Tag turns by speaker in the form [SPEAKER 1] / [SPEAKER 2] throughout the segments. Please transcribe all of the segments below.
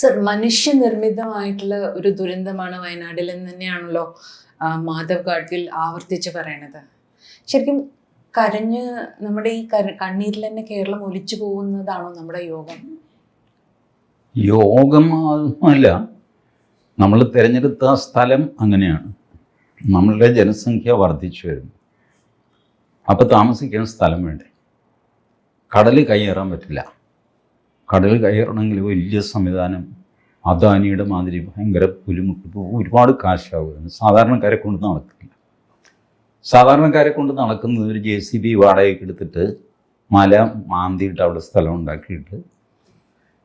[SPEAKER 1] Sir മനുഷ്യനിർമ്മിതമായിട്ടുള്ള ഒരു ദുരന്തമാണ് വയനാട്ടിൽ എന്ന് തന്നെയാണല്ലോ മാധവ് ഗാഡ്ഗിൽ ആവർത്തിച്ച് പറയണത്. ശരിക്കും കരഞ്ഞ് നമ്മുടെ ഈ കണ്ണീരിൽ തന്നെ കേരളം ഒലിച്ചു പോകുന്നതാണോ നമ്മുടെ യോഗം?
[SPEAKER 2] യോഗം നമ്മൾ തിരഞ്ഞെടുത്ത സ്ഥലം അങ്ങനെയാണ്. നമ്മളുടെ ജനസംഖ്യ വർദ്ധിച്ചു വരുന്നു. അപ്പോൾ താമസിക്കാൻ സ്ഥലം വേണ്ടേ? കടൽ കയ്യേറാൻ പറ്റില്ല. കടൽ കയറണമെങ്കിൽ വലിയ സംവിധാനം. അദാനിയുടെ മാതിരി ഭയങ്കര പുലിമുട്ട്. ഇപ്പൊ ഒരുപാട് കാശാവുകയാണ് സാധാരണക്കാരെ കൊണ്ട് നടക്കില്ല. സാധാരണക്കാരെ കൊണ്ട് നടക്കുന്നത് ഒരു ജെ സി ബി വാടകയ്ക്ക് എടുത്തിട്ട് മല മാന്തിയിട്ട് അവിടെ സ്ഥലം ഉണ്ടാക്കിയിട്ട്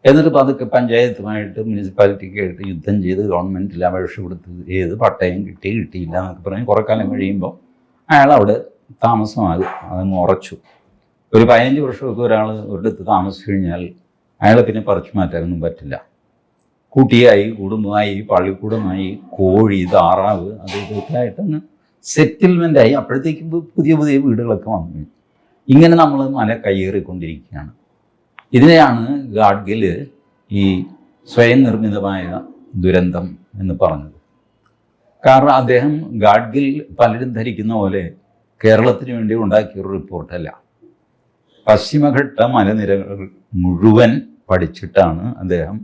[SPEAKER 2] എന്നിട്ട് പതുക്കെ പഞ്ചായത്തുമായിട്ട് മുനിസിപ്പാലിറ്റിക്കായിട്ട് യുദ്ധം ചെയ്ത് ഗവൺമെന്റിൽ അപേക്ഷ കൊടുത്ത് ഏത് പട്ടയം കിട്ടി കിട്ടിയില്ല എന്നൊക്കെ പറഞ്ഞ് കുറേ കാലം കഴിയുമ്പോൾ അയാൾ അവിടെ താമസമാകും. അതങ്ങ് ഉറച്ചു. ഒരു പതിനഞ്ച് വർഷമൊക്കെ ഒരാൾ ഒരിടത്ത് താമസിച്ചു കഴിഞ്ഞാൽ അയാളെ പിന്നെ പറിച്ചു മാറ്റാനൊന്നും പറ്റില്ല. കുട്ടിയായി കുടുംബമായി പള്ളിക്കൂടമായി കോഴി താറാവ് അത് ഇതൊക്കെ ആയിട്ടങ്ങ് സെറ്റിൽമെന്റ് ആയി. അപ്പോഴത്തേക്കും പുതിയ പുതിയ വീടുകളൊക്കെ വന്നു. ഇങ്ങനെ നമ്മൾ മല കയ്യേറിക്കൊണ്ടിരിക്കുകയാണ് ഇതിനെയാണ് ഗാഡ്ഗിൽ ഈ സ്വയം നിർമ്മിതമായ ദുരന്തം എന്ന് പറഞ്ഞത്. കാരണം അദ്ദേഹം ഗാഡ്ഗിൽ പലരും ധരിക്കുന്ന പോലെ കേരളത്തിന് വേണ്ടി ഉണ്ടാക്കിയ ഒരു റിപ്പോർട്ടല്ല. പശ്ചിമഘട്ട മലനിരകൾ മുഴുവൻ പഠിച്ചിട്ടാണ് അദ്ദേഹം.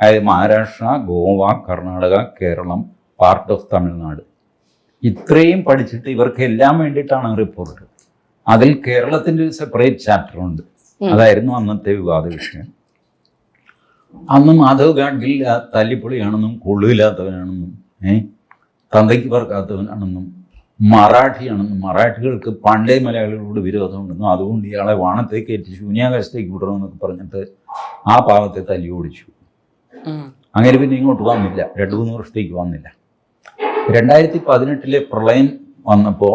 [SPEAKER 2] അതായത് മഹാരാഷ്ട്ര ഗോവ കർണാടക കേരളം പാർട്ട് ഓഫ് തമിഴ്നാട്. ഇത്രയും പഠിച്ചിട്ട് ഇവർക്ക് എല്ലാം വേണ്ടിയിട്ടാണ് റിപ്പോർട്ട് അതിൽ കേരളത്തിന്റെ ഒരു സെപ്പറേറ്റ് ചാപ്റ്റർ ഉണ്ട്. അതായിരുന്നു അന്നത്തെ വിവാദ വിഷയം. അന്ന് മാധവ് ഗാഡ്ഗിൽ തല്ലിപ്പൊളിയാണെന്നും കൊള്ളില്ലാത്തവനാണെന്നും ഏ? തന്തയ്ക്ക് പറക്കാത്തവനാണെന്നും മറാഠിയാണെന്നും മറാഠികൾക്ക് പണ്ടേ മലയാളികളോട് വിരോധമുണ്ടെന്നും അതുകൊണ്ട് ഇയാളെ വാണത്തേക്ക് ഏറ്റ് ശൂന്യാകാശത്തേക്ക് വിടണമെന്നൊക്കെ പറഞ്ഞിട്ട് ആ പാവത്തെ തല്ലി ഓടിച്ചു. അങ്ങനെ പിന്നെ ഇങ്ങോട്ട് വന്നില്ല. രണ്ട് മൂന്ന് വർഷത്തേക്ക് വന്നില്ല. രണ്ടായിരത്തി പതിനെട്ടിലെ പ്രളയം വന്നപ്പോൾ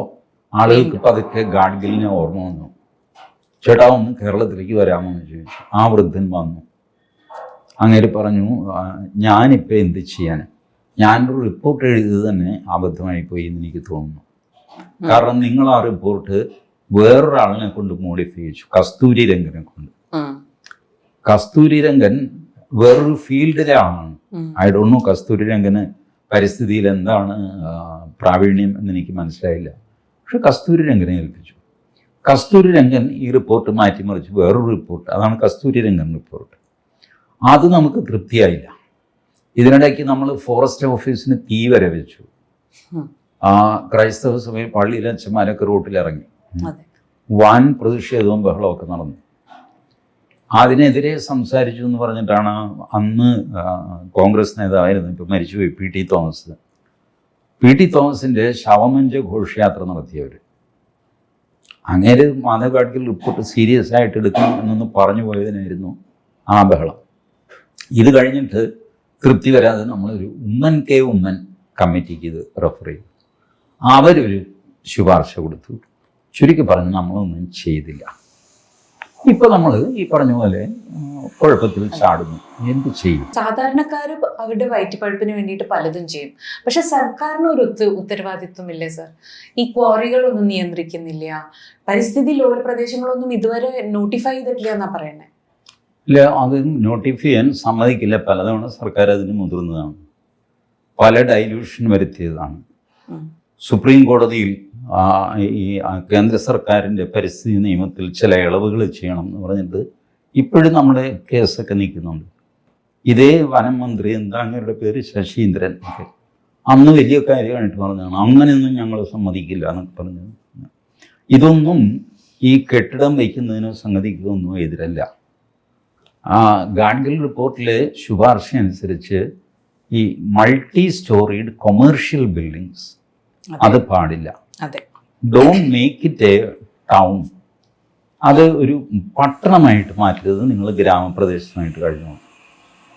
[SPEAKER 2] ആളുകൾക്ക് പതുക്കെ ഗാഡ്ഗിലിനെ ഓർമ്മ വന്നു. ചേട്ടാ ഒന്ന് കേരളത്തിലേക്ക് വരാമോ എന്ന് ചോദിച്ചു. ആ വൃദ്ധൻ വന്നു. അങ്ങനെ പറഞ്ഞു "ആ, ഞാനിപ്പോൾ എന്ത് ചെയ്യാൻ ഞാനൊരു റിപ്പോർട്ട് എഴുതിയത് തന്നെ അബദ്ധമായി പോയി എന്ന് എനിക്ക് തോന്നുന്നു. കാരണം നിങ്ങൾ ആ റിപ്പോർട്ട് വേറൊരാളിനെ കൊണ്ട് മോഡിഫൈ ചെയ്യിച്ചു. കസ്തൂരി രംഗനെ കൊണ്ട്.
[SPEAKER 1] ഉം.
[SPEAKER 2] കസ്തൂരി രംഗൻ വേറൊരു ഫീൽഡിലെ ആളാണ് ഐ ഡോണ്ട് നോ കസ്തൂരി രംഗന് പരിസ്ഥിതിയിൽ എന്താണ് പ്രാവീണ്യം എന്ന് എനിക്ക് മനസ്സിലായില്ല. പക്ഷെ കസ്തൂരി രംഗനെ ഏൽപ്പിച്ചു. കസ്തൂരി രംഗൻ ഈ റിപ്പോർട്ട് മാറ്റിമറിച്ച് വേറൊരു റിപ്പോർട്ട് അതാണ് കസ്തൂരി രംഗൻ റിപ്പോർട്ട്. അത് നമുക്ക് തൃപ്തിയായില്ല. ഇതിനിടയ്ക്ക് നമ്മൾ ഫോറസ്റ്റ് ഓഫീസിന് തീ വരെ വെച്ചു. ആ ക്രൈസ്തവ സഭയിൽ പള്ളിയിലെ അച്ഛന്മാരൊക്കെ റോട്ടിലിറങ്ങി. വൻ പ്രതിഷേധവും ബഹളമൊക്കെ നടന്നു. അതിനെതിരെ സംസാരിച്ചു എന്ന് പറഞ്ഞിട്ടാണ് അന്ന് കോൺഗ്രസ് നേതാവായിരുന്നു. ഇപ്പം മരിച്ചുപോയി P T Thomas. P T തോമസിന്റെ ശവമഞ്ച ഘോഷയാത്ര നടത്തിയവർ അങ്ങേര് മാധവ് ഗാഡ്ഗിൽ റിപ്പോർട്ട് സീരിയസ് ആയിട്ട് എടുക്കണം എന്നൊന്ന് പറഞ്ഞു പോയതിനായിരുന്നു ആ ബഹളം. ഇത് കഴിഞ്ഞിട്ട് തൃപ്തി വരാതെ നമ്മളൊരു ഉമ്മൻ കെ ഉമ്മൻ കമ്മിറ്റിക്ക് ഇത് റെഫർ ചെയ്തു. അവരൊരു ശുപാർശ കൊടുത്തു. ചുരുക്കി പറഞ്ഞ് നമ്മളൊന്നും ചെയ്തില്ല. ഇപ്പൊ നമ്മൾ ഈ പറഞ്ഞ പോലെ കുഴപ്പത്തിൽ ചാടുന്നു. എന്ത് ചെയ്യും?
[SPEAKER 1] സാധാരണക്കാർ അവരുടെ വയറ്റിപ്പഴുപ്പിന് വേണ്ടിയിട്ട് പലതും ചെയ്യും. പക്ഷെ സർക്കാരിന് ഒരു ഉത്ത ഉത്തരവാദിത്വം ഇല്ലേ സർ. ഈ ക്വാറികളൊന്നും നിയന്ത്രിക്കുന്നില്ല. പരിസ്ഥിതി ലോല പ്രദേശങ്ങളൊന്നും ഇതുവരെ നോട്ടിഫൈ ചെയ്തിട്ടില്ല എന്നാ പറയണേ?
[SPEAKER 2] ഇല്ല അത് നോട്ടിഫൈ ചെയ്യാൻ സമ്മതിക്കില്ല. പലതവണ സർക്കാർ അതിന് മുതിർന്നതാണ്. പല ഡൈല്യൂഷൻ വരുത്തിയതാണ്. സുപ്രീം കോടതിയിൽ ഈ കേന്ദ്ര സർക്കാരിന്റെ പരിസ്ഥിതി നിയമത്തിൽ ചില ഇളവുകൾ ചെയ്യണം എന്ന് പറഞ്ഞിട്ട് ഇപ്പോഴും നമ്മുടെ കേസൊക്കെ നിൽക്കുന്നുണ്ട്. ഇതേ വനം മന്ത്രി എന്താ അങ്ങയുടെ പേര്? ശശീന്ദ്രൻ. ഒക്കെ അന്ന് വലിയ കാര്യമായിട്ട് പറഞ്ഞതാണ്. അങ്ങനെയൊന്നും ഞങ്ങൾ സമ്മതിക്കില്ല എന്നൊക്കെ പറഞ്ഞു. ഇതൊന്നും ഈ കെട്ടിടം വയ്ക്കുന്നതിനോ സംഗതിക്കോ ഒന്നും എതിരല്ല. ആ ഗാഡ്ഗിൽ റിപ്പോർട്ടിലെ ശുപാർശ അനുസരിച്ച് ഈ മൾട്ടി സ്റ്റോറീഡ് കൊമേഴ്ഷ്യൽ ബിൽഡിങ്സ് അത് പാടില്ല.
[SPEAKER 1] അതെ.
[SPEAKER 2] Don't make it a town അത് ഒരു പട്ടണമായിട്ട് മാറ്റരുത് നിങ്ങൾ ഗ്രാമപ്രദേശമായിട്ട് കഴിഞ്ഞു.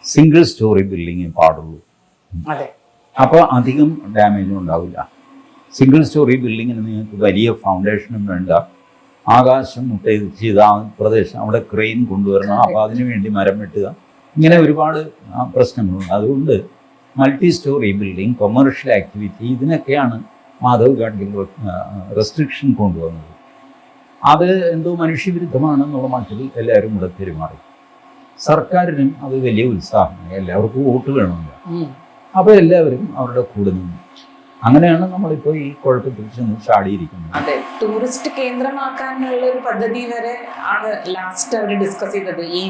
[SPEAKER 2] സിംഗിൾ സ്റ്റോറി ബിൽഡിങ്ങേ പാടുള്ളൂ. അപ്പോൾ അധികം ഡാമേജും ഉണ്ടാവില്ല. സിംഗിൾ സ്റ്റോറി ബിൽഡിങ്ങിന് നിങ്ങൾക്ക് വലിയ ഫൗണ്ടേഷനും വേണ്ട. ആകാശം മുട്ട ചെയ്ത ആ പ്രദേശം അവിടെ ക്രെയിൻ കൊണ്ടുവരണം. അപ്പോൾ അതിനു വേണ്ടി മരം വെട്ടുക. ഇങ്ങനെ ഒരുപാട് പ്രശ്നങ്ങളുണ്ട്. അതുകൊണ്ട് multi storey building commercial activity ഇതിനൊക്കെയാണ് Madhav Gadgil restriction കൊണ്ടുവന്നത്. അത് എന്തോ മനുഷ്യവിരുദ്ധമാണെന്നുള്ള മട്ടിൽ എല്ലാവരും ഇവിടെ പെരുമാറി. സർക്കാരിനും അത് വലിയ ഉത്സാഹമാണ്. എല്ലാവർക്കും വോട്ട് വേണമല്ലോ. അപ്പോൾ എല്ലാവരും അവരുടെ കൂടെ നിന്നു. അങ്ങനെയാണ് നമ്മളിപ്പോൾ ഈ കുഴപ്പത്തിൽ ചെന്ന് ചാടിയിരിക്കുന്നത്.
[SPEAKER 1] അതെ. ടൂറിസ്റ്റ് കേന്ദ്രമാക്കാനുള്ള ഒരു പദ്ധതി വരെ ആണ് ലാസ്റ്റ് അവർ ഡിസ്കസ് ചെയ്തത്. ഈ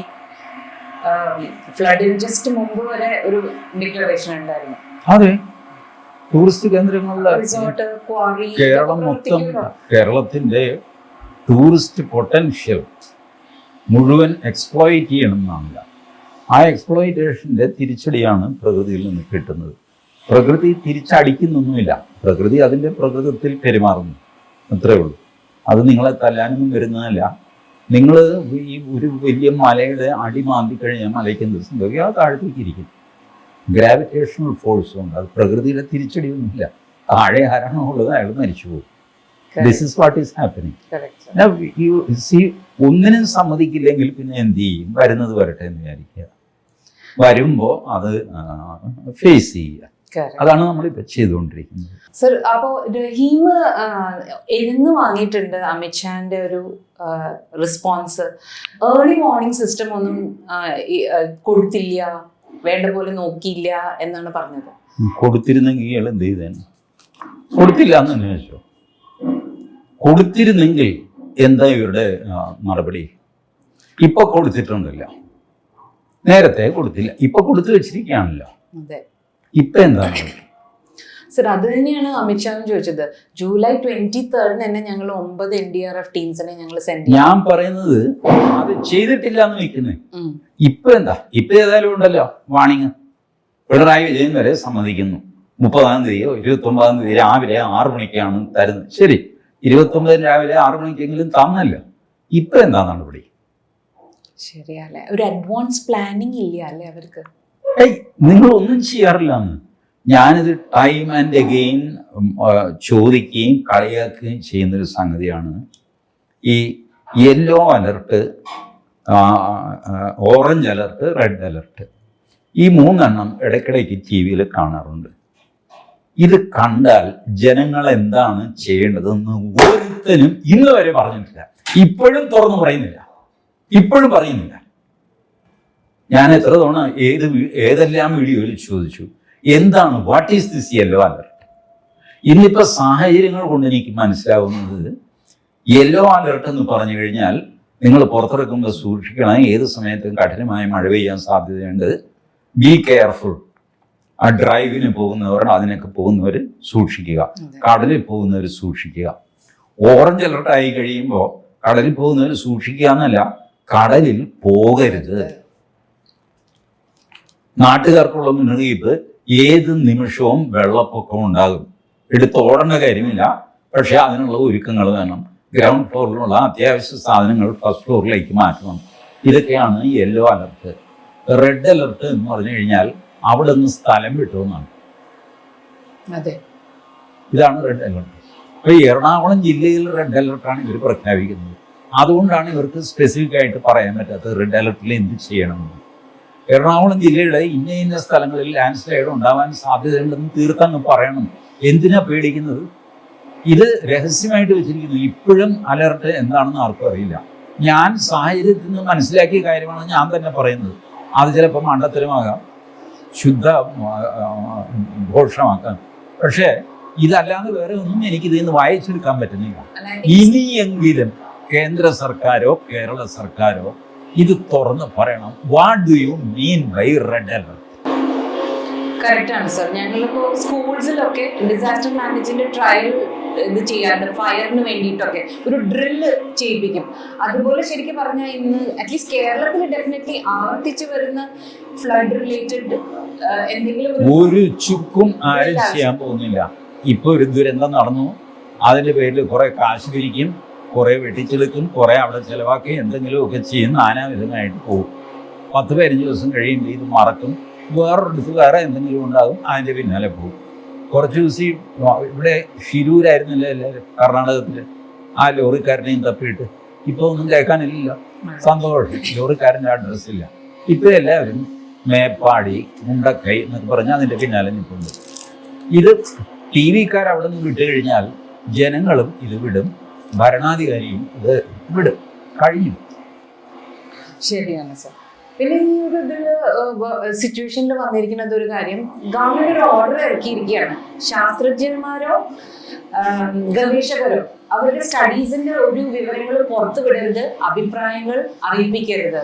[SPEAKER 1] ഫ്ലഡിന് ജസ്റ്റ് മുമ്പ് വരെ ഒരു ഡിക്ലറേഷൻ ഉണ്ടായിരുന്നു.
[SPEAKER 2] അതെ. ടൂറിസ്റ്റ്
[SPEAKER 1] ക്വാറി
[SPEAKER 2] കേരളം മൊത്തം കേരളത്തിന്റെ ടൂറിസ്റ്റ് പൊട്ടൻഷ്യൽ മുഴുവൻ എക്സ്പ്ലോയിറ്റ് ചെയ്യണമെന്നാണില്ല. ആ എക്സ്പ്ലോയിറ്റേഷന്റെ തിരിച്ചടിയാണ് പ്രകൃതിയിൽ നിന്ന് കിട്ടുന്നത്. പ്രകൃതി തിരിച്ചടിക്കുന്നൊന്നുമില്ല. പ്രകൃതി അതിന്റെ പ്രകൃതത്തിൽ പെരുമാറുന്നു. അത്രേ ഉള്ളൂ. അത് നിങ്ങളെ തല്ലാനൊന്നും വരുന്നതല്ല. നിങ്ങൾ ഈ ഒരു വലിയ മലയുടെ അടി മാന്തി കഴിഞ്ഞാൽ മലയ്ക്ക് എന്ത് സംഭവിക്കും? ആ താഴത്തേക്ക് ഇരിക്കും. ഗ്രാവിറ്റേഷണൽ ഫോഴ്സ് ഉണ്ട്. അത് പ്രകൃതിയുടെ തിരിച്ചടിയൊന്നുമില്ല. താഴെ ആരാണോ ഉള്ളത് അയാൾ മരിച്ചു പോകും this is what is happening C ഒന്നിനും സമ്മതിക്കില്ലെങ്കിൽ പിന്നെ എന്ത് ചെയ്യും? വരുന്നത് വരട്ടെ എന്ന് വിചാരിക്കുക. വരുമ്പോൾ അത് ഫേസ് ചെയ്യുക. അതാണ് നമ്മളിപ്പോൾ ചെയ്തുകൊണ്ടിരിക്കുന്നത്.
[SPEAKER 1] സർ അപ്പോ റഹീം എഴുന്ന് വാങ്ങിയിട്ടുണ്ട് അമിത്ഷാന്റെ ഒരു റെസ്പോൺസ് ഏർലി മോർണിംഗ് സിസ്റ്റം ഒന്നും കൊടുത്തില്ല. വേണ്ട പോലെ നോക്കിയില്ല എന്നാണ് പറഞ്ഞത്.
[SPEAKER 2] കൊടുത്തിരുന്നെങ്കിൽ ഇയാൾ എന്ത് ചെയ്തേനെ? കൊടുത്തില്ല എന്ന് കൊടുത്തിരുന്നെങ്കിൽ എന്താ ഇവരുടെ മറുപടി? ഇപ്പൊ കൊടുത്തിട്ടുണ്ടല്ലോ. നേരത്തെ കൊടുത്തില്ല. ഇപ്പൊ കൊടുത്തു വെച്ചിരിക്കുകയാണല്ലോ. ഇപ്പൊ എന്താണ്
[SPEAKER 1] സർ അത് തന്നെയാണ് അമിത്ഷാവും ചോദിച്ചത്. ജൂലൈ ട്വന്റി തേർഡിന് തന്നെ ഞങ്ങൾ ഒമ്പത് എൻ ഡി ആർ എഫ് ടീംസിനെ ഞങ്ങൾ സെൻഡ്
[SPEAKER 2] ഞാൻ പറയുന്നത് അത് ചെയ്തിട്ടില്ല എന്ന് വെക്കുന്നത്
[SPEAKER 1] ഉം.
[SPEAKER 2] ഇപ്പൊ എന്താ? ഇപ്പൊ ഏതായാലും ഉണ്ടല്ലോ വാണിങ് പിണറായി വിജയൻ വരെ സമ്മതിക്കുന്നു. മുപ്പതാം തീയതിയോ ഇരുപത്തി ഒമ്പതാം തീയതി രാവിലെ ആറു മണിക്കാണ് തരുന്നത്. ശരി. ഇരുപത്തി ഒമ്പതിന് രാവിലെ ആറു മണിക്കെങ്കിലും തന്നല്ലോ. ഇപ്പൊ എന്താ നടപടി?
[SPEAKER 1] ശരിയല്ലേ? ഒരു അഡ്വാൻസ് പ്ലാനിങ് ഇല്ല അല്ലേ അവർക്ക്?
[SPEAKER 2] നിങ്ങൾ ഒന്നും ചെയ്യാറില്ല ഞാനിത് ടൈം ആൻഡ് അഗെയിൻ ചോദിക്കുകയും കളിയാക്കുകയും ചെയ്യുന്നൊരു സംഗതിയാണ്. ഈ yellow alert orange alert red alert ഈ മൂന്നെണ്ണം ഇടയ്ക്കിടയ്ക്ക് ടി വിയിൽ കാണാറുണ്ട്. ഇത് കണ്ടാൽ ജനങ്ങൾ എന്താണ് ചെയ്യേണ്ടതെന്ന് ഒരുത്തനും ഇന്ന് വരെ പറഞ്ഞിട്ടില്ല. ഇപ്പോഴും തുറന്നു പറയുന്നില്ല. ഇപ്പോഴും പറയുന്നില്ല. ഞാൻ എത്ര തവണ ഏത് ഏതെല്ലാം വീഡിയോയിൽ ചോദിച്ചു എന്താണ്? What is this yellow alert ഇന്നിപ്പോൾ സാഹചര്യങ്ങൾ കൊണ്ട് എനിക്ക് മനസ്സിലാവുന്നത് യെല്ലോ അലർട്ട് എന്ന് പറഞ്ഞു കഴിഞ്ഞാൽ നിങ്ങൾ പുറത്തിറക്കുമ്പോൾ സൂക്ഷിക്കണം. ഏത് സമയത്തും കഠിനമായ മഴ പെയ്യാൻ സാധ്യതയുണ്ട്. ബി കെയർഫുൾ ആ ഡ്രൈവിന് പോകുന്നവർ അതിനൊക്കെ പോകുന്നവർ സൂക്ഷിക്കുക. കടലിൽ പോകുന്നവർ സൂക്ഷിക്കുക. ഓറഞ്ച് അലർട്ട് ആയി കഴിയുമ്പോൾ കടലിൽ പോകുന്നവർ സൂക്ഷിക്കുക എന്നല്ല കടലിൽ പോകരുത്. നാട്ടുകാർക്കുള്ള മുന്നറിയിപ്പ് ഏത് നിമിഷവും വെള്ളപ്പൊക്കം ഉണ്ടാകും. എടുത്തോടേണ്ട കാര്യമില്ല. പക്ഷേ അതിനുള്ള ഒരുക്കങ്ങൾ വേണം. ഗ്രൗണ്ട് ഫ്ലോറിലുള്ള അത്യാവശ്യ സാധനങ്ങൾ ഫസ്റ്റ് ഫ്ലോറിലേക്ക് മാറ്റണം. ഇതൊക്കെയാണ് യെല്ലോ അലർട്ട്. റെഡ് അലർട്ട് എന്ന് പറഞ്ഞു കഴിഞ്ഞാൽ അവിടെ നിന്ന് സ്ഥലം വിട്ടുമെന്നാണ്
[SPEAKER 1] അതെ.
[SPEAKER 2] ഇതാണ് റെഡ് അലർട്ട്. അപ്പോൾ എറണാകുളം ജില്ലയിൽ റെഡ് അലർട്ടാണ് ഇവർ പ്രഖ്യാപിക്കുന്നത്. അതുകൊണ്ടാണ് ഇവർക്ക് സ്പെസിഫിക് ആയിട്ട് പറയാൻ പറ്റാത്തത് റെഡ് അലർട്ടിൽ എന്ത് ചെയ്യണമെന്ന്. എറണാകുളം ജില്ലയുടെ ഇന്ന ഇന്ന സ്ഥലങ്ങളിൽ ലാൻഡ് സ്ലൈഡ് ഉണ്ടാവാൻ സാധ്യതയുണ്ടെന്ന് തീർത്തങ്ങ് പറയണം. എന്തിനാ പേടിക്കുന്നത്? ഇത് രഹസ്യമായിട്ട് വെച്ചിരിക്കുന്നു. ഇപ്പോഴും അലർട്ട് എന്താണെന്ന് ആർക്കും അറിയില്ല. ഞാൻ സാഹചര്യത്തിൽ നിന്ന് മനസ്സിലാക്കിയ കാര്യമാണ് ഞാൻ തന്നെ പറയുന്നത്. അത് ചിലപ്പോൾ മണ്ടത്തരമാകാം ശുദ്ധ ഘോഷമാക്കാം പക്ഷേ ഇതല്ലാതെ വേറെ ഒന്നും എനിക്ക് ഇതിൽ നിന്ന് വായിച്ചെടുക്കാൻ പറ്റുന്നില്ല. ഇനിയെങ്കിലും കേന്ദ്ര സർക്കാരോ കേരള സർക്കാരോ ഇത് തുറന്ന് പറയണം. What do you mean by red alert
[SPEAKER 1] correct ആണ് സർ ഞങ്ങളിപ്പോ സ്കൂൾസിലൊക്കെ ഡിസാസ്റ്റർ മാനേജ്മെന്റ് ട്രയൽ ഇത് ചെയ്യാറുണ്ട്. ഫയറിന് വേണ്ടിയിട്ടൊക്കെ ഒരു ഡ്രില്ല് ചെയ്യിപ്പിക്കും. അതുപോലെ ശരിക്കും പറഞ്ഞാൽ ഇന്ന് അറ്റ്ലീസ്റ്റ് കേരളത്തിൽ ഡെഫിനറ്റ്ലി ആവർത്തിച്ച് വരുന്ന ഫ്ലഡ് റിലേറ്റഡ് എന്തെങ്കിലും ഒരു
[SPEAKER 2] ഒരു ചുക്കും ആരും ചെയ്യാൻ പോകുന്നില്ല. ഇപ്പൊ ഒരു ദുരന്തം നടന്നു. അതിന്റെ പേരിൽ കുറെ കാശ് പിരിക്കും കുറെ വെട്ടിച്ചെടുക്കും കുറേ അവിടെ ചെലവാക്കി എന്തെങ്കിലുമൊക്കെ ചെയ്യും നാനാവിധമായിട്ട് പോകും. പത്ത് പതിനഞ്ച് ദിവസം കഴിയുമ്പോൾ ഇത് മറക്കും. വേറൊരിടത്ത് വേറെ എന്തെങ്കിലും ഉണ്ടാകും അതിന്റെ പിന്നാലെ പോകും. കുറച്ച് ദിവസം ഈ ഇവിടെ ഷിരൂരായിരുന്നില്ല എല്ലാവരും? കർണാടകത്തിൽ ആ ലോറിക്കാരനെയും തപ്പിയിട്ട്. ഇപ്പോൾ ഒന്നും കേൾക്കാനില്ല സന്തോഷം. ലോറിക്കാരന്റെ അഡ്രസ് ഇല്ല. ഇപ്പോൾ എല്ലാവരും മേപ്പാടി മുണ്ടക്കൈ എന്നൊക്കെ പറഞ്ഞാൽ അതിന്റെ പിന്നാലെ നിൽക്കുന്നുണ്ട് ഇത് ടി വിക്കാർ അവിടെ നിന്ന് വിട്ട് കഴിഞ്ഞാൽ ജനങ്ങളും ഇത് വിടും. ഭരണാധികാരിയും ഇത് വിടും കഴിഞ്ഞു
[SPEAKER 1] ശരിയാണ് സർ. പിന്നെ ഈ ഒരു ഇതിൽ സിറ്റുവേഷനിൽ വന്നിരിക്കുന്നത് ഒരു കാര്യം ഗവൺമെന്റ് ഒരു ഓർഡർ ഇറക്കിയിരിക്കുകയാണ്. ശാസ്ത്രജ്ഞന്മാരോ ഗവേഷകരോ അവരുടെ സ്റ്റഡീസിന്റെ ഒരു വിവരങ്ങൾ പുറത്തു വിടരുത് അഭിപ്രായങ്ങൾ അറിയിപ്പിക്കരുത്.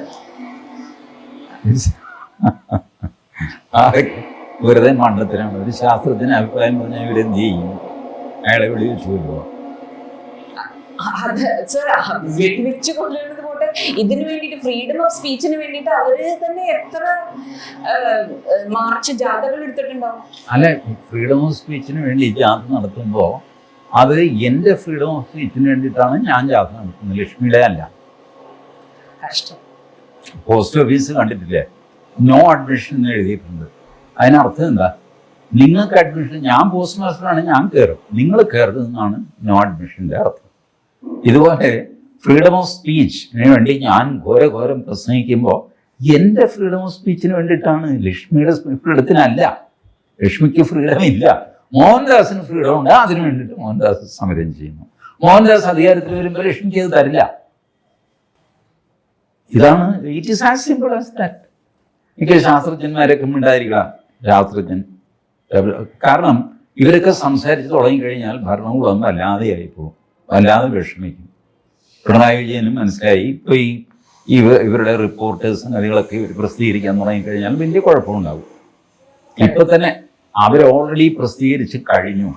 [SPEAKER 2] വെറുതെ മണ്ഡലത്തിലാണ് ഒരു ശാസ്ത്രത്തിന് അഭിപ്രായം പറഞ്ഞാൽ ഇവരെന്ത് ചെയ്യും? അയാളെ വിളിച്ചു വരുമോ
[SPEAKER 1] അത് സർ വെടിവെച്ച് കൊല്ലുന്നത് പോട്ടെ ഇതിനു വേണ്ടിയിട്ട് ഫ്രീഡം ഓഫ് സ്പീച്ചിന് വേണ്ടിയിട്ട് അവർ തന്നെ എത്ര മാർച്ച് ജാഥകൾ എടുത്തിട്ടുണ്ടാവും
[SPEAKER 2] അല്ലെ ഫ്രീഡം ഓഫ് സ്പീച്ചിന് വേണ്ടി ജാഥ നടത്തുമ്പോൾ അത് എന്റെ ഫ്രീഡം ഓഫ് സ്പീച്ചിന് വേണ്ടിയിട്ടാണ് ഞാൻ ജാഥ നടത്തുന്നത്. ലക്ഷ്മിയുടെ അല്ല.
[SPEAKER 1] കഷ്ടം.
[SPEAKER 2] പോസ്റ്റ് ഓഫീസ് കണ്ടിട്ടില്ലേ? നോ അഡ്മിഷൻ എന്ന് എഴുതിയിട്ടുണ്ട്. അതിനർത്ഥം എന്താ? നിങ്ങൾക്ക് അഡ്മിഷൻ ഞാൻ പോസ്റ്റ് മാസ്റ്ററാണ് ഞാൻ കയറും നിങ്ങൾ കയറുന്നതാണ് നോ അഡ്മിഷന്റെ അർത്ഥം. ഇതുപോലെ ഫ്രീഡം ഓഫ് സ്പീച്ചിന് വേണ്ടി ഞാൻ ഘോര ഘോരം പ്രസംഗിക്കുമ്പോൾ എന്റെ ഫ്രീഡം ഓഫ് സ്പീച്ചിന് വേണ്ടിയിട്ടാണ് ലക്ഷ്മിയുടെ ഫ്രീഡത്തിനല്ല ലക്ഷ്മിക്ക് ഫ്രീഡം ഇല്ല. മോഹൻദാസിന് ഫ്രീഡം ഉണ്ട്. അതിനു വേണ്ടിയിട്ട് മോഹൻദാസ് സമരം ചെയ്യുന്നു. മോഹൻദാസ് അധികാരത്തിൽ വരുമ്പോൾ ലക്ഷ്മിക്ക് അത് തരില്ല. ഇതാണ് it is as simple as that എനിക്ക് ശാസ്ത്രജ്ഞന്മാരൊക്കെ ഉണ്ടായിരിക്കുക ശാസ്ത്രജ്ഞൻ കാരണം ഇവരൊക്കെ സംസാരിച്ച് തുടങ്ങിക്കഴിഞ്ഞാൽ ഭരണകൂടം അല്ലാതെയായി പോകും. വല്ലാതെ വിഷമിക്കും. പിണറായി വിജയനും മനസ്സിലായി. ഇപ്പൊ ഈ ഇവ ഇവരുടെ റിപ്പോർട്ട് സംഗതികളൊക്കെ ഇവർ പ്രസിദ്ധീകരിക്കാൻ തുടങ്ങിക്കഴിഞ്ഞാൽ വലിയ കുഴപ്പമുണ്ടാകും ഇപ്പൊ തന്നെ അവർ ഓൾറെഡി പ്രസിദ്ധീകരിച്ച് കഴിഞ്ഞു.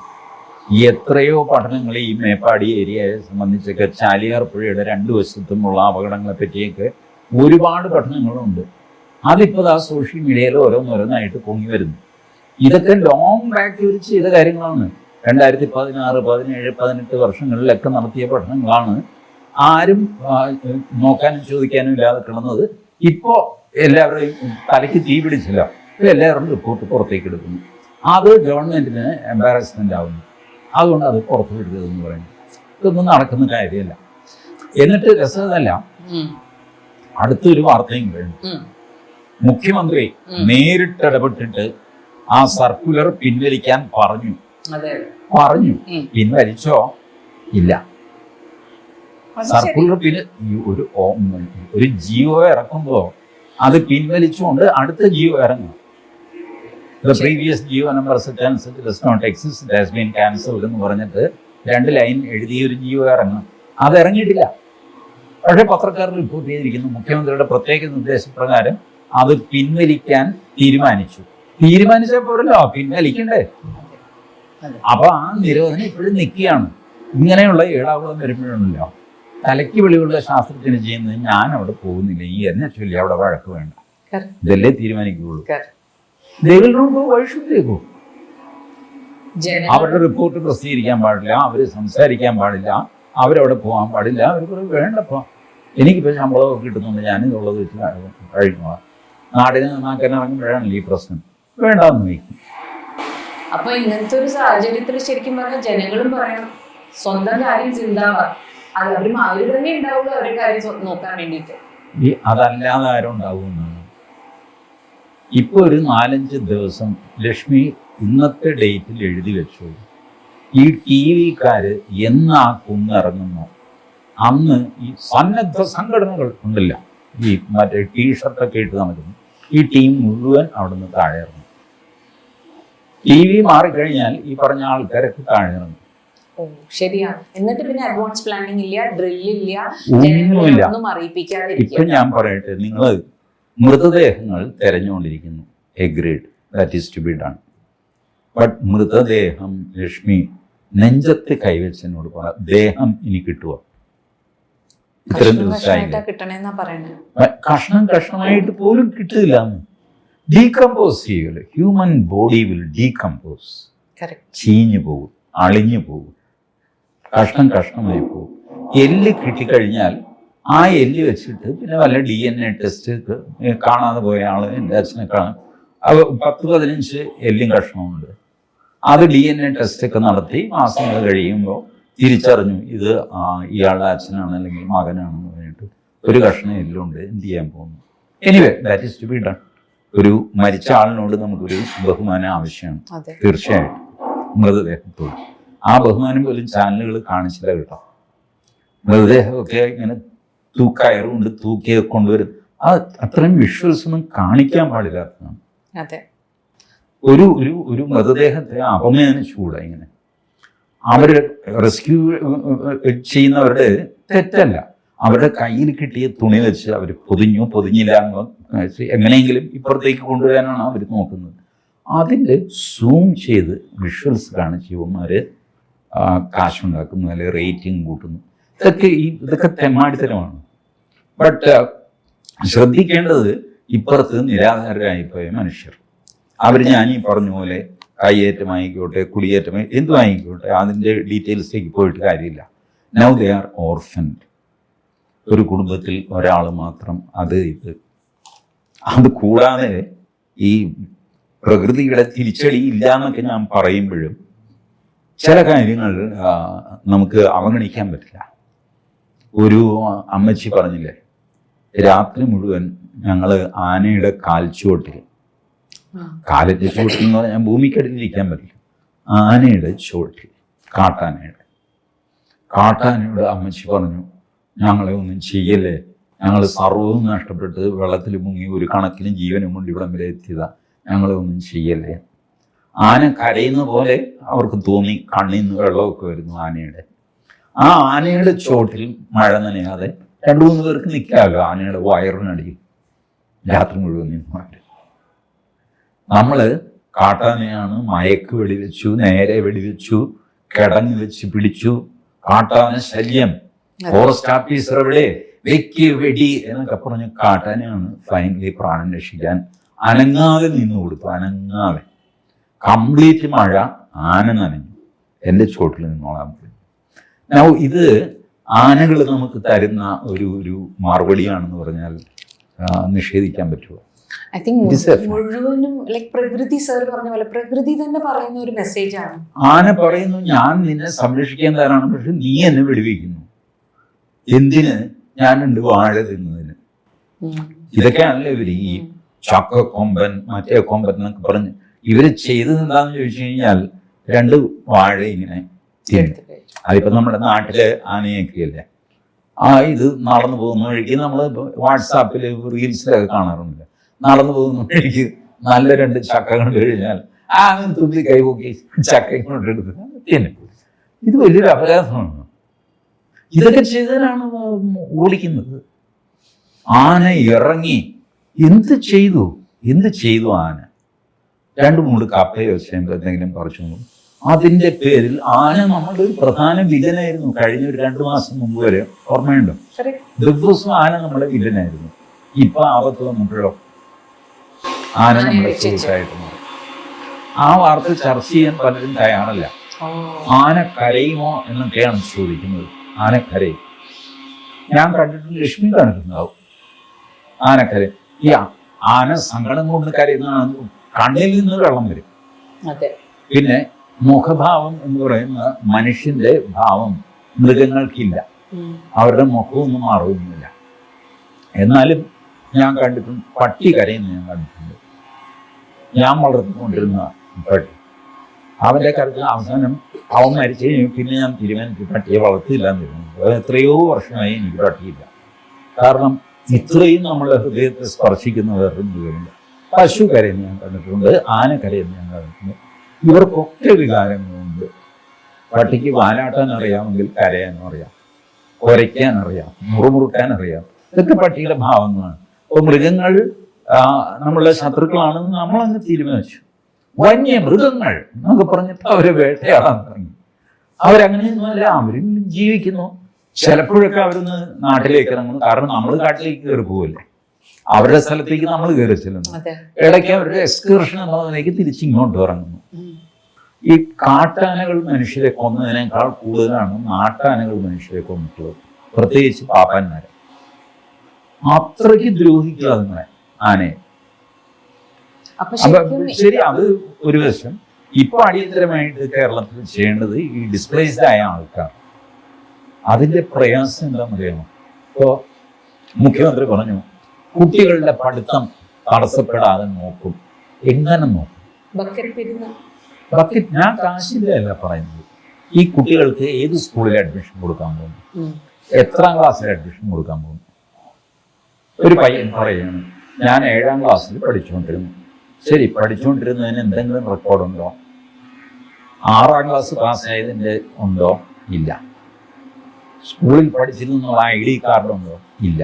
[SPEAKER 2] എത്രയോ പഠനങ്ങൾ ഈ മേപ്പാടി ഏരിയയെ സംബന്ധിച്ചൊക്കെ ചാലിയാർ പുഴയുടെ രണ്ട് വശത്തുമുള്ള അപകടങ്ങളെ പറ്റിയൊക്കെ ഒരുപാട് പഠനങ്ങളുണ്ട്. അതിപ്പോൾ ആ സോഷ്യൽ മീഡിയയിൽ ഓരോന്നോരോന്നായിട്ട് പൊങ്ങി വരുന്നു. ഇതൊക്കെ ലോങ് ബാക്ക് ചെയ്ത കാര്യങ്ങളാണ്. രണ്ടായിരത്തി പതിനാറ് പതിനേഴ് പതിനെട്ട് വർഷങ്ങളിലൊക്കെ നടത്തിയ പഠനങ്ങളാണ്. ആരും നോക്കാനും ചോദിക്കാനും ഇല്ലാതെ കിടന്നത്. ഇപ്പോൾ എല്ലാവരുടെയും തലയ്ക്ക് തീ പിടിച്ചില്ല. എല്ലാവരും റിപ്പോർട്ട് പുറത്തേക്ക് എടുക്കുന്നു. അത് ഗവൺമെന്റിന് എംബാരസ്മെന്റ് ആവുന്നു. അതുകൊണ്ട് അത് പുറത്തു വിടരുതെന്ന് പറയുന്നു. ഇതൊന്നും നടക്കുന്ന കാര്യമല്ല. എന്നിട്ട് രസമല്ല അടുത്തൊരു വാർത്തയും
[SPEAKER 1] ഉം.
[SPEAKER 2] മുഖ്യമന്ത്രി. നേരിട്ട് ഇടപെട്ടിട്ട് ആ സർക്കുലർ പിൻവലിക്കാൻ പറഞ്ഞു. പറഞ്ഞു
[SPEAKER 1] ഉം.
[SPEAKER 2] പിൻവലിച്ചോ ഇല്ല. സർക്കുലർ പിന്നെ ഈ ഒരു ഒരു ജീവോ ഇറക്കുമ്പോ അത് പിൻവലിച്ചുകൊണ്ട് അടുത്ത ജിയോ ഇറങ്ങും the previous GO number does not exist has been cancelled എന്ന് പറഞ്ഞിട്ട് രണ്ട് ലൈൻ എഴുതിയ ഒരു ജിയോ ഇറങ്ങും അത് ഇറങ്ങിയിട്ടില്ല. പക്ഷേ പത്രക്കാർ റിപ്പോർട്ട് ചെയ്തിരിക്കുന്നു. മുഖ്യമന്ത്രിയുടെ പ്രത്യേക നിർദ്ദേശപ്രകാരം അത് പിൻവലിക്കാൻ തീരുമാനിച്ചു. തീരുമാനിച്ചാൽ പോരല്ലോ പിൻവലിക്കണ്ടേ. അപ്പൊ ആ നിരോധനം ഇപ്പോഴും നിൽക്കുകയാണ്. ഇങ്ങനെയുള്ള ഏടാകുളം വരുമ്പോഴാണല്ലോ തലയ്ക്ക് വെളിവുള്ള ശാസ്ത്രത്തിന് ചെയ്യുന്നത് ഞാൻ അവിടെ പോകുന്നില്ല. ഈ എന്നെ ചൊല്ലി അവിടെ വഴക്ക് വേണ്ട. ഇതല്ലേ തീരുമാനിക്കുകയുള്ളൂ.
[SPEAKER 1] ജനങ്ങൾ
[SPEAKER 2] അവരുടെ റിപ്പോർട്ട് പ്രസിദ്ധീകരിക്കാൻ പാടില്ല അവർ സംസാരിക്കാൻ പാടില്ല അവരവിടെ പോകാൻ പാടില്ല അവർ വേണ്ടപ്പോ എനിക്കിപ്പോൾ ശമ്പളമൊക്കെ കിട്ടുന്നുണ്ട് ഞാനിതുള്ളത് വെച്ച് കഴിക്കുക നാടിനെ നന്നാക്കാൻ ഇറങ്ങുമ്പോഴാണല്ലോ ഈ പ്രശ്നം. വേണ്ടാന്ന് വയ്ക്കും.
[SPEAKER 1] അപ്പൊ ഇങ്ങനത്തെ ഒരു സാഹചര്യത്തിൽ ശരിക്കും പറഞ്ഞാൽ ജനങ്ങളും പറയണം. സ്വന്തം കാര്യം ചിന്താവാ. അത് അവർ അവർ തന്നെ ഉണ്ടാവുള്ളൂ അവരുടെ കാര്യം നോക്കാൻ വേണ്ടിട്ട്
[SPEAKER 2] ഈ അതല്ലാതെ ആരും ഉണ്ടാവുമെന്നാണ് ഇപ്പൊ ഒരു നാലഞ്ച് ദിവസം ലക്ഷ്മി ഇന്നത്തെ ഡേറ്റിൽ എഴുതി വെച്ചു. ഈ ടി വിക്കാര് എന്ന് ആ കുന്നിറങ്ങുന്നു? അന്ന് ഈ സന്നദ്ധ സംഘടനകൾ ഉണ്ടല്ല. ഈ മറ്റേ ടീഷർട്ടൊക്കെ ഇട്ട് നടക്കുന്നു. ഈ ടീം മുഴുവൻ അവിടുന്ന് താഴെ ഇറങ്ങും ടി വി മാറിക്കഴിഞ്ഞാൽ ഈ പറഞ്ഞ ആൾക്കാരൊക്കെ
[SPEAKER 1] താഴ്ന്നു ശരിയാണ്. എന്നിട്ട് പിന്നെ അഡ്വാൻസ് പ്ലാനിങ് ഇല്ല ഇല്ല ഒന്നും
[SPEAKER 2] ഇപ്പൊ ഞാൻ പറയട്ടെ നിങ്ങൾ മൃതദേഹങ്ങൾ തെരഞ്ഞുകൊണ്ടിരിക്കുന്നു. Agreed that is to be done but മൃതദേഹം ലക്ഷ്മി നെഞ്ചത്ത് കൈവച്ചനോട് പറ ദേഹം ഇനി കിട്ടുക ഇത്രയും
[SPEAKER 1] ദിവസമായി
[SPEAKER 2] കഷ്ണം കഷ്ണമായിട്ട് പോലും കിട്ടില്ല ഡീകമ്പോസ് ചെയ്യുക ഹ്യൂമൻ ബോഡി വിൽ ഡീകമ്പോസ് ചീഞ്ഞു പോകും അളിഞ്ഞു പോകും കഷ്ണം കഷ്ണമായി പോകും. എല്ല് കിട്ടിക്കഴിഞ്ഞാൽ ആ എല്ല് വെച്ചിട്ട് പിന്നെ വല്ല ഡി എൻ എ ടെസ്റ്റ് കാണാതെ പോയ ആൾ എന്റെ അച്ഛനെ കാണാൻ അത് പത്ത് പതിനഞ്ച് എല്ലും കഷ്ണമുണ്ട് അത് ഡി എൻ എ ടെസ്റ്റ് ഒക്കെ നടത്തി മാസങ്ങൾ കഴിയുമ്പോൾ തിരിച്ചറിഞ്ഞു ഇത് ആ, ഇയാളുടെ അച്ഛനാണ് അല്ലെങ്കിൽ മകനാണെന്ന് പറഞ്ഞിട്ട് ഒരു കഷ്ണം എല്ലുണ്ട് എന്ത് ചെയ്യാൻ പോകുന്നു? Anyway that is to be done ഒരു മരിച്ച ആളിനോട് നമുക്കൊരു ബഹുമാനം ആവശ്യമാണ്. തീർച്ചയായിട്ടും മൃതദേഹത്തോട്. ആ ബഹുമാനം പോലും ചാനലുകൾ കാണിച്ചില്ല കേട്ടോ. മൃതദേഹമൊക്കെ ഇങ്ങനെ തൂക്കയറുകൊണ്ട് തൂക്കി കൊണ്ടുവരും. ആ അത്രയും വിഷ്വൽസ് ഒന്നും കാണിക്കാൻ പാടില്ലാത്തതാണ് ഒരു ഒരു ഒരു മൃതദേഹത്തെ അപമാനിച്ചുകൂടാ ഇങ്ങനെ. അവർ റെസ്ക്യൂ ചെയ്യുന്നവരുടെ തെറ്റല്ല. അവരുടെ കയ്യിൽ കിട്ടിയ തുണി വെച്ച് അവർ പൊതിഞ്ഞു പൊതിഞ്ഞില്ല എന്ന് എങ്ങനെയെങ്കിലും ഇപ്പുറത്തേക്ക് കൊണ്ടുവരാനാണ് അവർ നോക്കുന്നത്. അതിന്റെ സൂം ചെയ്ത് വിഷ്വൽസ് കാണിച്ച് ഇവന്മാർ കാശുണ്ടാക്കുന്നു അല്ലെങ്കിൽ റേറ്റിംഗ് കൂട്ടുന്നു. ഇതൊക്കെ ഈ ഇതൊക്കെ തെമ്മാടിത്തരമാണ്. ബട്ട് ശ്രദ്ധിക്കേണ്ടത് ഇപ്പുറത്ത് നിരാധാരരായിപ്പോയ മനുഷ്യർ. അവർ ഞാൻ ഈ പറഞ്ഞ പോലെ കയ്യേറ്റം വാങ്ങിക്കോട്ടെ കുടിയേറ്റം എന്തും ആയിക്കോട്ടെ അതിന്റെ ഡീറ്റെയിൽസിലേക്ക് പോയിട്ട് കാര്യമില്ല. നൗ ദേ ആർ ഓർഫൻഡ് ഒരു കുടുംബത്തിൽ ഒരാൾ മാത്രം അത് ഇത്. അത് കൂടാതെ ഈ പ്രകൃതിയുടെ തിരിച്ചടി ഇല്ല എന്നൊക്കെ ഞാൻ പറയുമ്പോഴും ചില കാര്യങ്ങൾ നമുക്ക് അവഗണിക്കാൻ പറ്റില്ല. ഒരു അമ്മച്ചി പറഞ്ഞില്ലേ രാത്രി മുഴുവൻ ഞങ്ങൾ ആനയുടെ കാൽച്ചുവട്ടിൽ. കാലിന്റെ ചുവട്ടിൽ എന്ന് പറഞ്ഞാൽ ഭൂമിക്കടിയിലിരിക്കാൻ പറ്റില്ല. ആനയുടെ ചുവട്ടിൽ കാട്ടാനയുടെ. കാട്ടാനയുടെ അമ്മച്ചി പറഞ്ഞു ഞങ്ങളെ ഒന്നും ചെയ്യല്ലേ? ഞങ്ങൾ സർവവും നഷ്ടപ്പെട്ട് വെള്ളത്തിൽ മുങ്ങി ഒരു കണക്കിന് ജീവനും കൊണ്ട് ഇവിടം വരെ എത്തിയതാ. ഞങ്ങളെ ഒന്നും ചെയ്യല്ലേ? ആന കരയുന്ന പോലെ അവർക്ക് തോന്നി കണ്ണിൽ നിന്ന് വെള്ളമൊക്കെ വരുന്നു ആനയുടെ. ആ ആനയുടെ ചോട്ടിൽ മഴ നനയാതെ രണ്ടു മൂന്ന് പേർക്ക് നിൽക്കാമല്ലോ ആനയുടെ വയറിനടിയിൽ. രാത്രി മുഴുവൻ നിന്നുമായിട്ട് നമ്മൾ കാട്ടാനയാണ് മയക്ക് വെടിവെച്ചു നേരെ വെടിവെച്ചു കിടങ്ങി വെച്ച് പിടിച്ചു. കാട്ടാന ശല്യം. ഫോറസ്റ്റ് എവിടെ വെക്ക് വെടി എന്നൊക്കെ പറഞ്ഞ് കാട്ടാനാണ് ഫൈനലി പ്രാണൻ രക്ഷിക്കാൻ അനങ്ങാതെ നിന്ന് കൊടുത്തു അനങ്ങാതെ. കംപ്ലീറ്റ് മഴ ആന നനഞ്ഞു. എന്റെ ചോട്ടിൽ നിന്നോളാൻ Now, ഇത് ആനകൾ നമുക്ക് തരുന്ന ഒരു ഒരു മറുപടിയാണെന്ന് പറഞ്ഞാൽ നിഷേധിക്കാൻ പറ്റുമോ?
[SPEAKER 1] I think. മുഴുവനും ലൈക് പ്രകൃതി സർ പറഞ്ഞ പോലെ പ്രകൃതി തന്നെ പറയുന്ന ഒരു മെസ്സേജ് ആണ്.
[SPEAKER 2] ആന പറയുന്നു ഞാൻ നിന്നെ സംരക്ഷിക്കാൻ തരാണ് പക്ഷെ നീ എന്നെ വെടിവെക്കുന്നു. എന്തിന് ഞാനുണ്ട് വാഴ തിന്നതിന് ഇതൊക്കെയാണല്ലോ ഇവർ ഈ ചക്ക കൊമ്പൻ മറ്റേ കൊമ്പൻ എന്നൊക്കെ പറഞ്ഞ് ഇവർ ചെയ്തത് എന്താണെന്ന് ചോദിച്ചു കഴിഞ്ഞാൽ രണ്ട് വാഴ ഇങ്ങനെ തിന്നു. അതിപ്പോ നമ്മുടെ നാട്ടിലെ ആനയൊക്കെയല്ലേ? ആ ഇത് നടന്നു പോകുന്ന വഴിക്ക് നമ്മൾ വാട്സാപ്പിൽ റീൽസിലൊക്കെ കാണാറുണ്ട്. നടന്നു പോകുന്ന വഴിക്ക് നല്ല രണ്ട് ചക്ക കണ്ടു കഴിഞ്ഞാൽ ആ തുള്ളി തുമ്പി കൈപോക്കി ചക്ക കൊണ്ടെടുത്ത് തിന്നും. ഇത് വലിയൊരു അപരാധമാണ്. ഇതൊക്കെ ചെയ്തതിനാണ് ഓടിക്കുന്നത്? ആന ഇറങ്ങി. എന്ത് ചെയ്തു? എന്ത് ചെയ്തു ആന? രണ്ടു മൂന്ന് കപ്പയോ ചേമ്പോ എന്തെങ്കിലും പറിച്ചു. അതിന്റെ പേരിൽ ആന നമ്മുടെ ഒരു പ്രധാന വില്ലനായിരുന്നു. കഴിഞ്ഞ ഒരു രണ്ടു മാസം മുമ്പ് വരെ ഓർമ്മയുണ്ടോ? ദിവസം ആന നമ്മളെ വില്ലനായിരുന്നു. ഇപ്പൊ ആപത്ത് വന്നപ്പോഴോ ആന
[SPEAKER 1] നമ്മളെ.
[SPEAKER 2] സുഹൃത്തായിട്ട് മാറി. ആ വാർത്ത ചർച്ച ചെയ്യാൻ പലരും തയ്യാറല്ല. ആന കരയുമോ എന്നൊക്കെയാണ് ചോദിക്കുന്നത്. ആന കരയും ഞാൻ കണ്ടിട്ടുണ്ട് ലക്ഷ്മി കണ്ടിട്ടുണ്ടാവും ആന കരയും ഈ ആന സങ്കടം കൊണ്ട് കരയുന്നതാണ് കണ്ണിൽ നിന്ന് വെള്ളം വരും. പിന്നെ മുഖഭാവം എന്ന് പറയുന്ന മനുഷ്യന്റെ ഭാവം മൃഗങ്ങൾക്കില്ല. അവരുടെ മുഖമൊന്നും മാറുകയൊന്നുമില്ല. എന്നാലും ഞാൻ കണ്ടിട്ടുണ്ട് പട്ടി കരയുന്ന ഞാൻ കണ്ടിട്ടുണ്ട്. ഞാൻ വളർന്നുകൊണ്ടിരുന്ന പട്ടി. അവന്റെ കരുത്ത് അവസാനം അവൻ മരിച്ചു കഴിഞ്ഞു പിന്നെ ഞാൻ തീരുമാനിച്ചു പട്ടിയെ വളർത്തിയില്ല എന്ന് എത്രയോ വർഷമായി എനിക്ക് പട്ടിയില്ല. കാരണം ഇത്രയും നമ്മളെ ഹൃദയത്തെ സ്പർശിക്കുന്ന വേറെ മൃഗമില്ല പശു കരയെന്ന് ഞാൻ കണ്ടിട്ടുണ്ട് ആന കരയെന്ന് ഞാൻ കണ്ടിട്ടുണ്ട് ഇവർക്കൊക്കെ വികാരങ്ങളുണ്ട്. പട്ടിക്ക് വാലാട്ടാൻ അറിയാമെങ്കിൽ കരയാനും അറിയാം. കുരയ്ക്കാൻ അറിയാം. മുറുമുറുക്കാൻ അറിയാം. ഇതൊക്കെ പട്ടിയുടെ ഭാവങ്ങളാണ്. അപ്പോൾ മൃഗങ്ങൾ നമ്മളുടെ ശത്രുക്കളാണെന്ന് നമ്മളങ്ങ് തീരുമാനിച്ചു. വന്യ മൃഗങ്ങൾ എന്നൊക്കെ പറഞ്ഞിട്ട് അവരെ വേട്ടയാടാൻ തുടങ്ങി. അവരങ്ങനെയൊന്നുമല്ല അവരും ജീവിക്കുന്നു. ചിലപ്പോഴൊക്കെ അവരൊന്ന് നാട്ടിലേക്ക് ഇറങ്ങുന്നു. കാരണം നമ്മൾ കാട്ടിലേക്ക് കയറി പോകില്ലേ അവരുടെ സ്ഥലത്തേക്ക് നമ്മൾ കയറി ചെല്ലുന്നു. ഇടയ്ക്ക് അവരുടെ എക്സ്കർഷൻ എന്നുള്ളതിലേക്ക് തിരിച്ചിങ്ങോട്ട് ഇറങ്ങുന്നു. ഈ കാട്ടാനകൾ മനുഷ്യരെ കൊന്നതിനേക്കാൾ കൂടുതലാണ് നാട്ടാനകൾ മനുഷ്യരെ കൊന്നിട്ടുള്ളത്. പ്രത്യേകിച്ച് പാപ്പാന്മാരെ. അത്രയ്ക്ക് ദ്രോഹിക്കുക ആനയെ. ശരി അത് ഒരു വശം. ഇപ്പൊ അടിയന്തരമായിട്ട് കേരളത്തിൽ ചെയ്യേണ്ടത് ഈ ഡിസ്പ്ലേസ്ഡ് ആയ ആൾക്കാർ. അതിന്റെ പ്രയാസം എന്താണെന്നറിയാമോ ഇപ്പോ മുഖ്യമന്ത്രി പറഞ്ഞു കുട്ടികളുടെ പഠിത്തം തടസ്സപ്പെടാതെ നോക്കും. എങ്ങനെ നോക്കും?
[SPEAKER 1] ബക്കറ്റ്
[SPEAKER 2] ഞാൻ കാശില്ല അല്ല പറയുന്നത്. ഈ കുട്ടികൾക്ക് ഏത് സ്കൂളിൽ അഡ്മിഷൻ കൊടുക്കാൻ പോകും
[SPEAKER 1] എത്ര
[SPEAKER 2] എത്രാം ക്ലാസ്സിൽ അഡ്മിഷൻ കൊടുക്കാൻ പോകും ഒരു പയ്യൻ പറയുന്നു ഞാൻ ഏഴാം ക്ലാസ്സിൽ പഠിച്ചുകൊണ്ടിരുന്നു. ശരി പഠിച്ചുകൊണ്ടിരുന്നതിന് എന്തെങ്കിലും റെക്കോർഡുണ്ടോ ആറാം ക്ലാസ് പാസ്സായതിന്റെ ഉണ്ടോ? ഇല്ല. സ്കൂളിൽ പഠിച്ചിരുന്നുള്ള ഐ ഡി കാർഡുണ്ടോ ഇല്ല.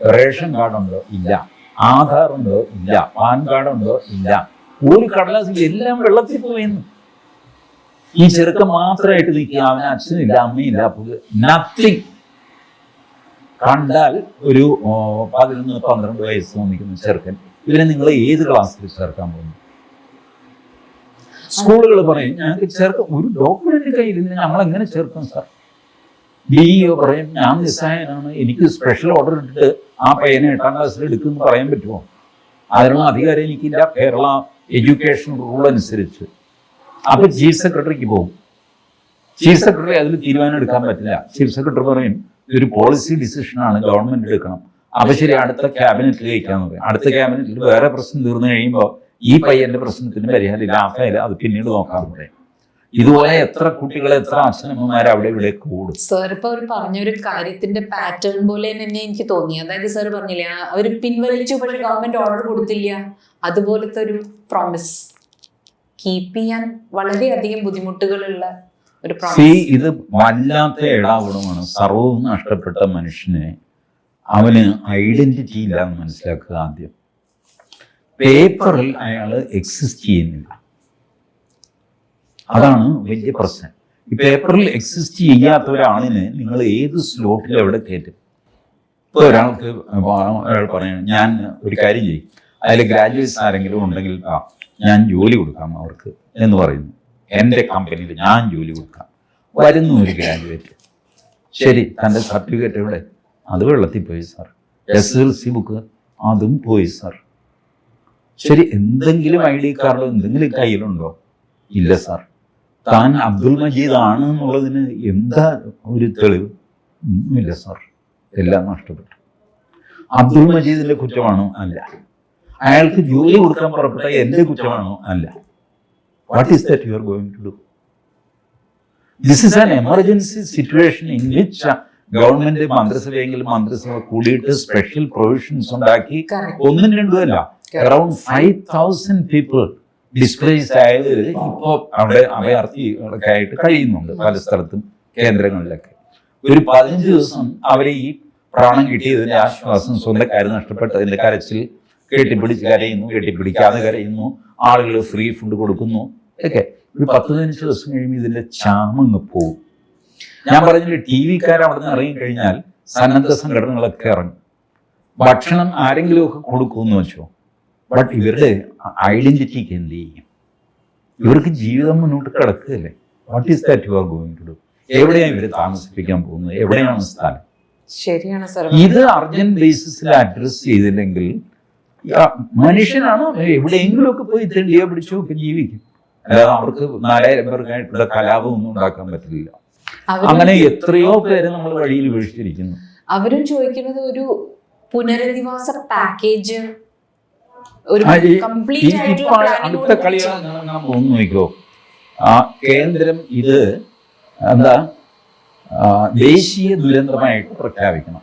[SPEAKER 2] റേഷൻ കാർഡുണ്ടോ ഇല്ല. ആധാർ ഉണ്ടോ? ഇല്ല. പാൻ കാർഡുണ്ടോ ഇല്ല. ഒരു കടലാസിൽ എല്ലാം വെള്ളത്തിൽ പോയിരുന്നു ഈ ചെറുക്കൻ മാത്രമായിട്ട് നിൽക്കുക. അവന് അച്ഛനില്ല അമ്മയില്ല നത്തിങ് കണ്ടാൽ ഒരു പതിനൊന്ന് പന്ത്രണ്ട് വയസ്സ് നിൽക്കുന്ന ചെറുക്കൻ ഇവരെ നിങ്ങൾ ഏത് ക്ലാസ്സിൽ ചേർക്കാൻ പോകുന്നു? സ്കൂളുകൾ പറയും ഞങ്ങൾക്ക് ചേർക്കാം ഒരു ഡോക്യുമെന്റ് കയ്യിലില്ല നമ്മൾ എങ്ങനെ ചേർക്കും സാർ ഡിഇഒ പറയും ഞാൻ നിസ്സായനാണ് എനിക്ക് സ്പെഷ്യൽ ഓർഡർ ഇട്ടിട്ട് ആ പയ്യനെ എട്ടാം ക്ലാസ്സിൽ എടുക്കുമെന്ന് പറയാൻ പറ്റുമോ? അതിനുള്ള അധികാരം എനിക്കില്ല കേരള എഡ്യൂക്കേഷൻ റൂൾ അനുസരിച്ച്. അപ്പൊ ചീഫ് സെക്രട്ടറിക്ക് പോകും. ചീഫ് സെക്രട്ടറി അതിൽ തീരുമാനം എടുക്കാൻ പറ്റില്ല. ചീഫ് സെക്രട്ടറി പറയും ഇതൊരു പോളിസി ഡിസിഷനാണ് ഗവൺമെന്റ് എടുക്കണം. അപ്പൊ ശരി അടുത്ത ക്യാബിനറ്റിൽ കഴിക്കാന്ന് പറയും. അടുത്ത ക്യാബിനറ്റിൽ വേറെ പ്രശ്നം തീർന്നു കഴിയുമ്പോൾ ഈ പയ്യന്റെ പ്രശ്നത്തിന് പരിഹാരം ലാഭമില്ല അത് പിന്നീട് നോക്കാൻ പറയും. ഇതുപോലെ എത്ര കുട്ടികൾ എത്ര അച്ഛനമ്മമാർ അവിടെ ഇവിടെ കൂടും
[SPEAKER 1] സർ ഇപ്പൊ അവർ പറഞ്ഞ ഒരു കാര്യത്തിന്റെ പാറ്റേൺ പോലെ തന്നെ എനിക്ക് തോന്നി. അതായത് സർ പറഞ്ഞില്ലേ അവർ പിൻവലിച്ചു പക്ഷെ ഗവൺമെന്റ് ഓർഡർ കൊടുത്തില്ല. അതുപോലത്തെ ഒരു പ്രോമിസ് കീപ്പ് ചെയ്യാൻ വളരെയധികം ബുദ്ധിമുട്ടുകളുള്ള ഒരു
[SPEAKER 2] ഇത് വല്ലാത്ത ഇടാവണമാണ് സർവവും നഷ്ടപ്പെട്ട മനുഷ്യനെ അവന് ഐഡന്റിറ്റി ഇല്ല എന്ന് മനസ്സിലാക്കുക ആദ്യം. പേപ്പറിൽ അയാൾ എക്സിസ്റ്റ് ചെയ്യുന്നില്ല. അതാണ് വലിയ പ്രശ്നം. ഈ പേപ്പറിൽ എക്സിസ്റ്റ് ചെയ്യാത്ത ഒരാളിനെ നിങ്ങൾ ഏത് സ്ലോട്ടിൽ എവിടെ കയറ്റും. ഇപ്പൊ ഒരാൾക്ക് ഒരാൾ പറയണം ഞാൻ ഒരു കാര്യം ചെയ്യും. അതിൽ ഗ്രാജുവേറ്റ്സ് ആരെങ്കിലും ഉണ്ടെങ്കിൽ ആ ഞാൻ ജോലി കൊടുക്കാം അവർക്ക് എന്ന് പറയുന്നു. എന്റെ കമ്പനിയിൽ ഞാൻ ജോലി കൊടുക്കാം. വരുന്നു ഒരു ഗ്രാജുവേറ്റ് ശരി തന്റെ സർട്ടിഫിക്കറ്റ് എവിടെ? അത് വെള്ളത്തിൽ പോയി sir S L C book അതും പോയി സാർ ശരി. എന്തെങ്കിലും ഐ ഡി കാർഡോ എന്തെങ്കിലും കയ്യിലുണ്ടോ? ഇല്ല സാർ താൻ അബ്ദുൾ മജീദ് ആണ് എന്നുള്ളതിന് എന്താ ഒരു തെളിവ്? ഇല്ല സാർ എല്ലാം നഷ്ടപ്പെട്ടു. അബ്ദുൾ മജീദിന്റെ കുറ്റമാണോ? അല്ല. അയാൾക്ക് ജോലി കൊടുക്കാൻ പുറപ്പെട്ട എന്റെ കുറ്റമാണോ? അല്ല. What is that you are going to do this is an emergency situation in which government മന്ത്രിസഭയെങ്കിൽ മന്ത്രിസഭ കൂടിയിട്ട് സ്പെഷ്യൽ പ്രൊവിഷൻസ് ഉണ്ടാക്കി. ഒന്നും രണ്ടും അല്ല around five thousand people displace ആയത് ഇപ്പോ അവിടെ അഭയാർത്ഥികളൊക്കെ ആയിട്ട് കഴിയുന്നുണ്ട് പല സ്ഥലത്തും കേന്ദ്രങ്ങളിലൊക്കെ. ഒരു പതിനഞ്ച് ദിവസം അവരെ ഈ പ്രാണം കിട്ടിയതിന്റെ ആശ്വാസം സ്വന്തക്കാർ നഷ്ടപ്പെട്ടതിന്റെ കരച്ചിൽ കെട്ടിപ്പിടിച്ച് കരയുന്നു കെട്ടിപ്പിടിക്കാതെ കരയുന്നു ആളുകൾ ഫ്രീ ഫുഡ് കൊടുക്കുന്നു. ഒക്കെ. ഒരു പത്ത് പതിനഞ്ച് ദിവസം കഴിയുമ്പോൾ ഇതിന്റെ ചാമങ്ങ് പോകും ഞാൻ പറഞ്ഞില്ല ടി വിക്കാർ അവിടെ നിന്ന് ഇറങ്ങി കഴിഞ്ഞാൽ സന്നദ്ധ സംഘടനകളൊക്കെ ഇറങ്ങും. ഭക്ഷണം ആരെങ്കിലുമൊക്കെ കൊടുക്കുമെന്ന് വെച്ചോ. ബട്ട് ഇവരുടെ ഐഡന്റിറ്റിക്ക് എന്ത് ചെയ്യും? ഇവർക്ക് ജീവിതം മുന്നോട്ട് കിടക്കുകയല്ലേ? What is that you are going to do എവിടെയാണ് ഇവർ താമസിപ്പിക്കാൻ പോകുന്നത്? എവിടെയാണ് സ്ഥലം?
[SPEAKER 1] ശരിയാണ് സാർ
[SPEAKER 2] ഇത് അർജന്റ് ബേസിസിൽ അഡ്രസ് ചെയ്തില്ലെങ്കിൽ മനുഷ്യനാണോ? എവിടെയെങ്കിലും ഒക്കെ പോയി തെണ്ടിയെ പിടിച്ചു ഒക്കെ ജീവിക്കും. അല്ലാതെ അവർക്ക് നാലായിരം പേർക്കായിട്ടുള്ള കലാപമൊന്നും ഉണ്ടാക്കാൻ പറ്റില്ല. അങ്ങനെ എത്രയോ പേര് നമ്മൾ വഴിയിൽ വീഴ്ചിരിക്കുന്നു
[SPEAKER 1] അവരും ചോദിക്കുന്നത് ഒരു പുനരധിവാസ പാക്കേജ് ഒരു കംപ്ലീറ്റ് ആയിട്ടുള്ള
[SPEAKER 2] അടുത്ത കളിയാണ് നോക്കിക്കോ. ആ കേന്ദ്രം ഇത് എന്താ? ദേശീയ ദുരന്തമായിട്ട് പ്രഖ്യാപിക്കണം.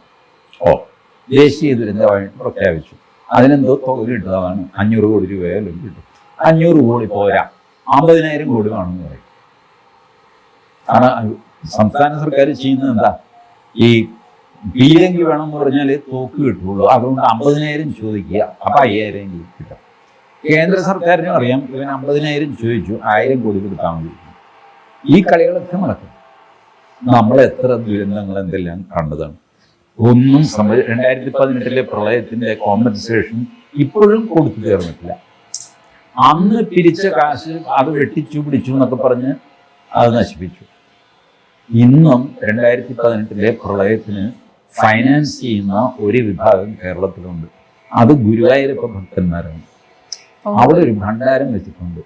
[SPEAKER 2] ഓ ദേശീയ ദുരന്തമായിട്ട് പ്രഖ്യാപിച്ചു. അതിനെന്തോ തുക കിട്ടുന്നതാണ്. അഞ്ഞൂറ് കോടി രൂപയാലും കിട്ടും. അഞ്ഞൂറ് കോടി പോരാ. അമ്പതിനായിരം കോടി വേണമെന്ന് പറയും. കാരണം സംസ്ഥാന സർക്കാർ ചെയ്യുന്നത് എന്താ? ഈ പീരങ്കി എന്ന് പറഞ്ഞാൽ തോക്ക് കിട്ടുള്ളൂ അതുകൊണ്ട് അമ്പതിനായിരം ചോദിക്കുക. അപ്പൊ അയ്യായിരം കിട്ടും. കേന്ദ്ര സർക്കാരിനും അറിയാം ഇവൻ അമ്പതിനായിരം ചോദിച്ചു. ആയിരം കോടി കൊടുത്താൽ മതി. ഈ കളികളൊക്കെ നടക്കും. നമ്മൾ എത്ര ദുരന്തങ്ങൾ എന്തെല്ലാം കണ്ടതാണ്. ഒന്നും സംഭവ രണ്ടായിരത്തി പതിനെട്ടിലെ പ്രളയത്തിന്റെ കോമ്പൻസേഷൻ ഇപ്പോഴും കൊടുത്തു തീർന്നിട്ടില്ല. അന്ന് പിരിച്ച കാശ് അത് വെട്ടിച്ചു പിടിച്ചു എന്നൊക്കെ പറഞ്ഞ് അത് നശിപ്പിച്ചു. ഇന്നും രണ്ടായിരത്തി പതിനെട്ടിലെ പ്രളയത്തിന് ഫൈനാൻസ് ചെയ്യുന്ന ഒരു വിഭാഗം കേരളത്തിലുണ്ട്. അത് ഗുരുവായൂരപ്പ ഭക്തന്മാരാണ്. അവിടെ ഒരു ഭണ്ഡാരം വെച്ചിട്ടുണ്ട്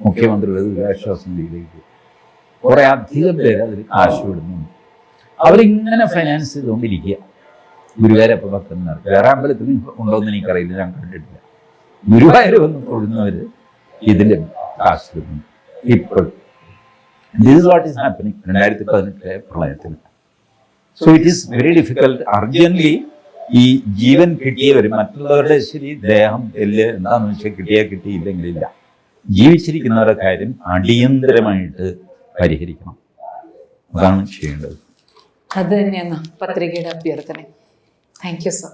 [SPEAKER 2] മുഖ്യമന്ത്രിയുടെ ദുരിതാശ്വാസ നിധിയിലേക്ക്. കുറെ അധികം പേര് അതിൽ കാശ് വിടുന്നുണ്ട്. അവരിങ്ങനെ ഫൈനാൻസ് ചെയ്തുകൊണ്ടിരിക്കുക. ഗുരുവായൂരപ്പ ഭക്തന്മാർ വേറെ അമ്പലത്തിൽ ഉണ്ടോയെന്ന് എനിക്കറിയില്ല ഞാൻ കണ്ടിട്ടില്ല. ഗുരുവായൂർ വന്ന് തൊഴുന്നവര് ഇതിന്റെ കാശ് ഇടുന്നു ഇപ്പോൾ ദിസ് വാട്ട് ഈസ് ഹാപ്പനിങ് രണ്ടായിരത്തി പതിനെട്ടിലെ പ്രളയത്തിൽ. So it is very difficult urgently ഈ ജീവൻ കിട്ടിയവർ മറ്റുള്ളവരുടെ ശരി ദേഹം എല്ല് എന്താണെന്ന് വെച്ചാൽ കിട്ടിയാൽ കിട്ടിയില്ലെങ്കിലില്ല. ജീവിച്ചിരിക്കുന്നവരുടെ കാര്യം അടിയന്തരമായിട്ട് പരിഹരിക്കണം. അതാണ് ചെയ്യേണ്ടത്.
[SPEAKER 1] അത് തന്നെയാണ് പത്രികയുടെ അഭ്യർത്ഥന. Thank you sir